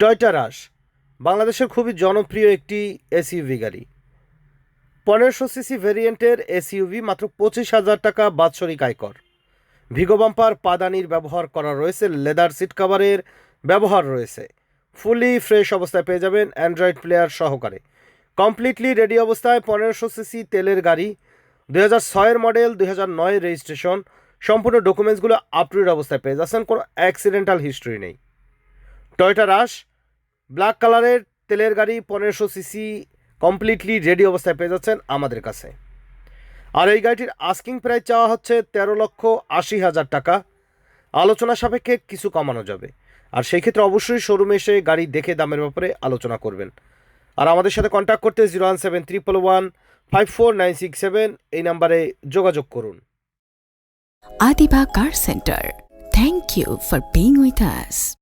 Toyota রাশ, বাংলাদেশের খুবই জনপ্রিয় একটি এসইউভি গাড়ি। পনেরোশো সিসি ভেরিয়েন্টের এসইউভি মাত্র পঁচিশ হাজার টাকা বাৎসরিক আয়কর। ভিগো বাম্পার পাদানির ব্যবহার করা রয়েছে, লেদার সিট কাভারের ব্যবহার রয়েছে। ফুলি ফ্রেশ অবস্থায় পেয়ে যাবেন অ্যান্ড্রয়েড প্লেয়ার সহকারে। কমপ্লিটলি রেডি অবস্থায় পনেরোশো সিসি তেলের গাড়ি, দুই হাজার ছয়ের মডেল দুই হাজার নয়ের রেজিস্ট্রেশন সম্পূর্ণ ডকুমেন্টসগুলো আপ টু অবস্থায় পেয়ে যাচ্ছেন, কোনো অ্যাক্সিডেন্টাল হিস্ট্রি নেই। টয়টা রাশ, ব্ল্যাক কালারের তেলের গাড়ি পনেরোশো সিসি কমপ্লিটলি রেডি অবস্থায় পেয়ে যাচ্ছেন আমাদের কাছে আর এই গাড়িটির আস্কিং প্রাইস চাওয়া হচ্ছে তেরো লক্ষ আশি হাজার টাকা আলোচনা সাপেক্ষে কিছু কমানো যাবে আর সেই ক্ষেত্রে অবশ্যই শোরুমে এসে গাড়ি দেখে দামের ব্যাপারে আলোচনা করবেন আর আমাদের সাথে কন্ট্যাক্ট করতে zero one seven triple one five four nine six seven এই নাম্বারে যোগাযোগ করুন Adiba Car Center. Thank you for being with us.